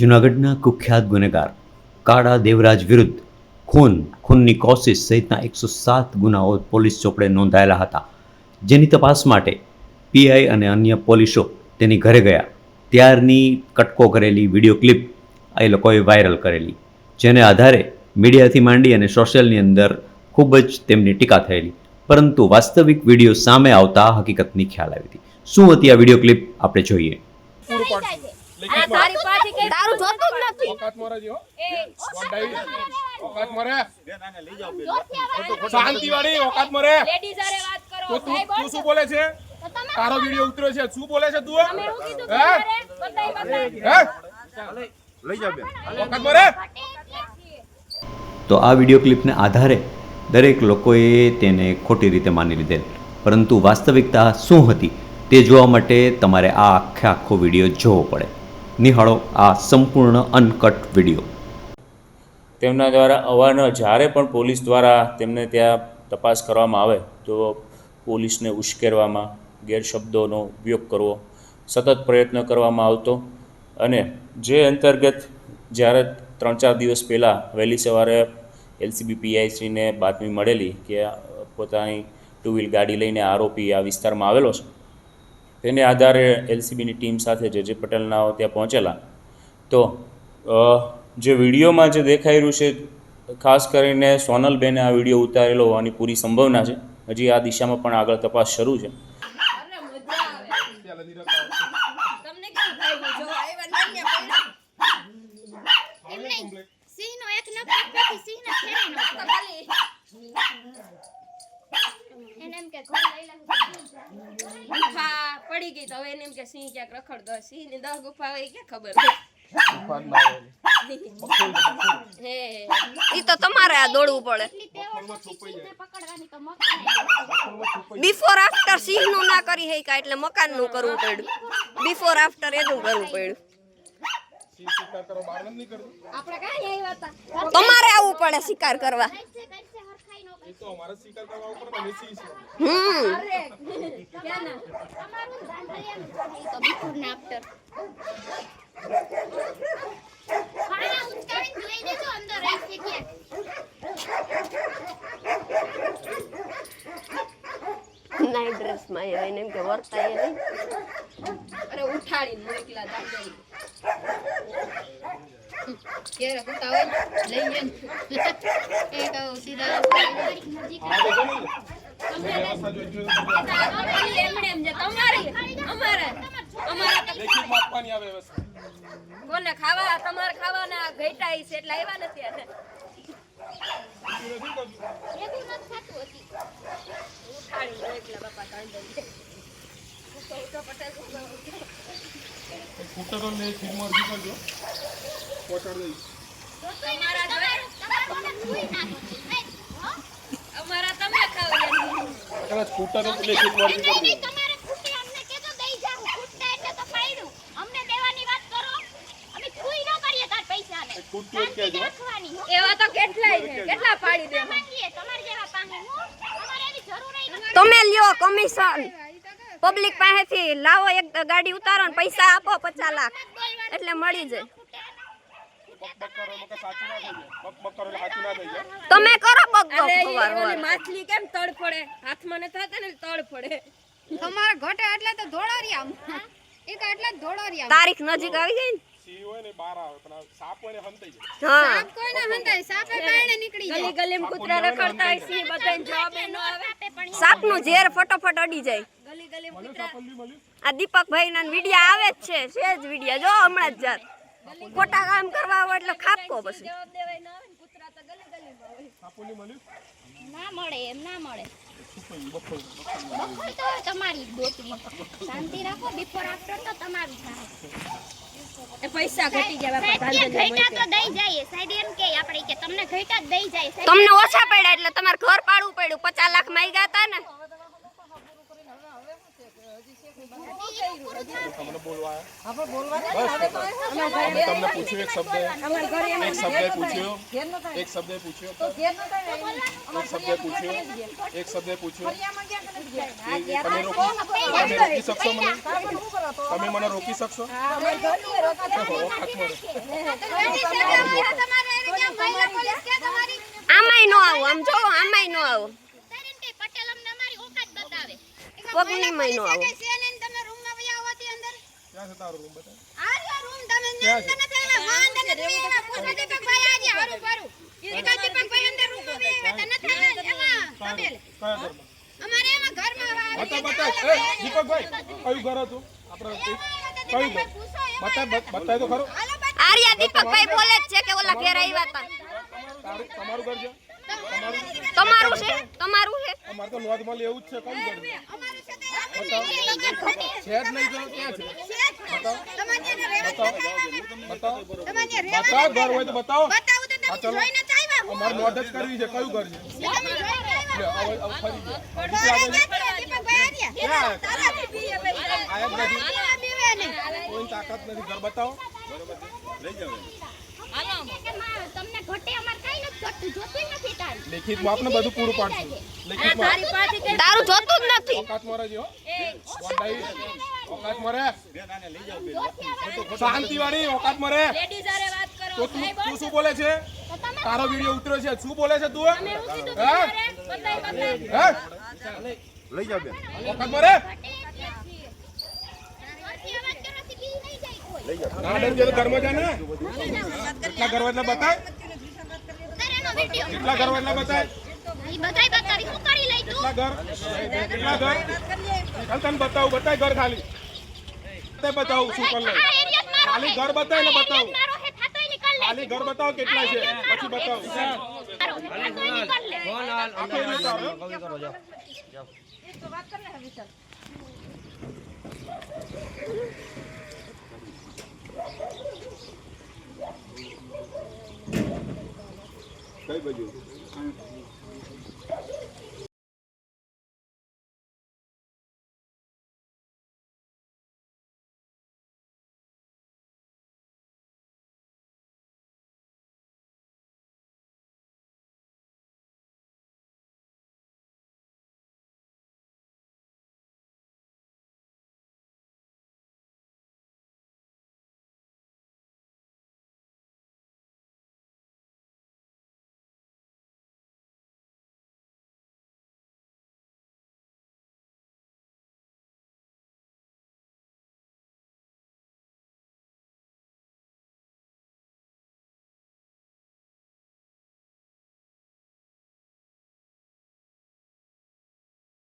જૂનાગઢના કુખ્યાત ગુનેગાર કાળા દેવરાજ વિરુદ્ધ ખૂન, ખૂનની કોશિશ સહિતના એકસો સાત ગુનાઓ પોલીસ ચોપડે નોંધાયેલા હતા, જેની તપાસ માટે પીઆઈ અને અન્ય પોલીસો તેની ઘરે ગયા. ત્યારની કટકો કરેલી વીડિયો ક્લિપ એ લોકોએ વાયરલ કરેલી, જેને આધારે મીડિયાથી માંડી અને સોશિયલની અંદર ખૂબ જ તેમની ટીકા થયેલી. પરંતુ વાસ્તવિક વીડિયો સામે આવતા હકીકતની ખ્યાલ આવી હતી. શું હતી આ વીડિયો ક્લિપ? આપણે જોઈએ. તારી પાસે કઈ તારું જોતું જ નથી ઓકાત મરે જો વડાઈ ઓકાત મરે જોતિયા શાંતિ વાળી ઓકાત મરે લેડીઝ હારે વાત કરો. તું તું શું બોલે છે? તારો વિડિયો ઉતર્યો છે. શું બોલે છે? તું તમે હું? કીધું લઈ જાવ બે ઓકાત મરે તો આ વીડિયો ક્લિપને આધારે દરેક લોકોએ તેને ખોટી રીતે માની લીધેલ. પરંતુ વાસ્તવિકતા શું હતી તે જોવા માટે તમારે આ આખે આખો વીડિયો જોવો પડે. નિહાળો આ સંપૂર્ણ અનકટ વીડિયો. તેમના દ્વારા અવારનવાર જ્યારે પણ પોલીસ દ્વારા તેમને ત્યાં તપાસ કરવામાં આવે, તો પોલીસને ઉશ્કેરવામાં, ગેરશબ્દોનો ઉપયોગ કરવો, સતત પ્રયત્ન કરવામાં આવતો અને જે અંતર્ગત જ્યારે ત્રણ ચાર દિવસ પહેલાં વહેલી સવારે એલસીબી પીઆઈસીને બાતમી મળેલી કે પોતાની ટુ વ્હીલ ગાડી લઈને આરોપી આ વિસ્તારમાં આવેલો છે તેને આધારે એલસીબીની ટીમ સાથે જે જે પટેલનાઓ ત્યાં પહોંચેલા. તો જે વિડીયોમાં જે દેખાઈ રહ્યું છે, ખાસ કરીને સોનલબેને આ વીડિયો ઉતારેલો હોવાની પૂરી સંભાવના છે. હજી આ દિશામાં પણ આગળ તપાસ શરૂ છે અરે મજા આવે તમને કેવું થાય જો સિંહનો એક નખ કાપવાથી સિંહને ખેડી નાખો. ખાલી એને એમ કે ઘર લઈ લે. ગુફા પડી ગઈ તો હવે એને એમ કે સિંહ ક્યાંક રખડતો સિંહની દસ ગુફા હોય ક્યાં ખબર? હે. ઈ તો તમારે આ દોડવું પડે. બિફોર આફ્ટર સિંહનું ના કરી હે એટલે મકાનનું કરવું પડ્યું. બિફોર આફ્ટર એનું કરવું પડ્યું. તમારે આવવું પડે શિકાર કરવા. હમ. નાઈટ ડ્રેસમાં એને એમ કે વર્તા એ નહીં. અરે ઉઠાડીને મોકલા દાદાઈ ક્યારે હોતા હોય લઈ લે એ તો સીધા કોને ખાવા તમારે ખાવાના ઘેટા છે એટલે આવ્યા નથી તો પટેલ ને ફિલ્મ અરજી કરજો. પહોંચાડી દઈશ તમારા અમારા તમે લ્યો કમિશન. પબ્લિક પાસેથી લાવો એક ગાડી ઉતારો ને પૈસા આપો પચાસ લાખ. એટલે મળી જાય. તમે કરો બગ બગ માછલી કેમ તડ પડે? હાથમાં ને થતા ને તડ પડે. તમારા ઘટે એટલે તો ધોળારિયા એ તો એટલે ધોળારિયા તારીખ નજીક આવી ગઈ ને? સિંહ હોય ને બહાર આવે પણ સાપ હોય ને હંતાઈ જાય. હા. સાપ કોઈને હંતાય સાપે બાયણે નીકળી ગલી જાય કૂતરા રખડતા હોય છે બધાને જવાબ ન આવે. સાપનું ઝેર ફટોફટ અડી જાય. ગલી ગલીમાં કૂતરા. પલ્લી મળ્યું આ દીપકભાઈ ના વિડિયા આવે જ છે છે જ વિડિયા. જો હમણાં જ જાત. ખોટા કામ કરવા હોય એટલે ખાપકો પછી. જવાબ દેવાય ના આવે ને કૂતરા તો ગલી ગલીમાં હોય. સાપોલી મળ્યું? ના મળે એમ ના મળે. બપોર તો તમારી દોતરી શાંતિ રાખો બિફોર આફ્ટર તો તમારું થાય. પૈસા ઘટી ગયા બાપા ધાંધલી દઈ જાય સાહેબ એમ કે આપણે કે તમને ઘટા દઈ જાય તમને ઓછા પડ્યા એટલે તમારે ઘર પાડવું પડ્યું. પચાસ લાખમાં ગયા હતા ને. તમને બોલવા? અમે તમને પૂછ્યું એક શબ્દ એક શબ્દ પૂછ્યો એક શબ્દ પૂછ્યો એક શબ્દ પૂછ્યો એક શબ્દ પૂછ્યો તમે રોકી શકશો મને તમે મને રોકી શકશો. આમાંય નો આવું આમ જો આમાંય નો આવું પટેલ અમને અમારી ઓકાત બતાવે પગનીમાંય નો આવું તમે રૂમમાં વયા આવો તે અંદર ક્યાં છે તારો રૂમ બતા આ રૂમ તમે નામ? અંદર નથી આવ્યા. વાંધો નથી આવ્યા. પૂછો દીપકભાઈ આજે હારું પારું. એકા દીપકભાઈ અંદર રૂમ વયા આવ્યા. તા નથી. એમાં. કયા અમારે એમાં ઘરમાં આવી બતા બતા એ દીપકભાઈ કયું ઘર હતું? આપણે કયું ઘર? બતા બતાય તો ખરો. આર્યા દીપક ભાઈ બોલે છે કે ઓલા ઘેર આવ્યા હતા તમારું ઘર છે? તમારું છે? તમારું છે? અમારે તો નોંધમાં લેવું જ છે કયું ઘર છે અમારું છે? તે આપણે છે જ નહીં તો ક્યાં છે? તાકાત નથી. ઘર બતાવો. કે માં, તમને ઘટે અમારે કાંઈ નથી ઘટતું. જોતું ય નથી તારું. લેખિતમાં આપને બધું પૂરું પાડશું. લેખિત તારું જોતું જ નથી. ઓકાત મરે. હો શાંતિ વાળી ઓકાત મરે તો તું તું શું બોલે છે? તારો વિડિયો ઉતર્યો છે. શું બોલે છે તું? હે? હે? લઈ જાવ બેન. ઓકાત મરે? ઘરથી અવાજ તો નથી, બી નહીં જાય કોઈ. ના ડર છે ઘરમાં જા ને. કેટલા ઘર એટલે બતાય. કેટલા ઘર એટલે બતાય બતાવી. શું કરી લઈ તું? કેટલા ઘર? કેટલા ઘર? તને બતાવું. બતાય ઘર ખાલી. તે બતાવું શું કર ખાલી ઘર બતાવે. ને બતાવું. ખાલી ઘર બતાવો કેટલા છે. પછી બતાવું? કઈ બાજુ?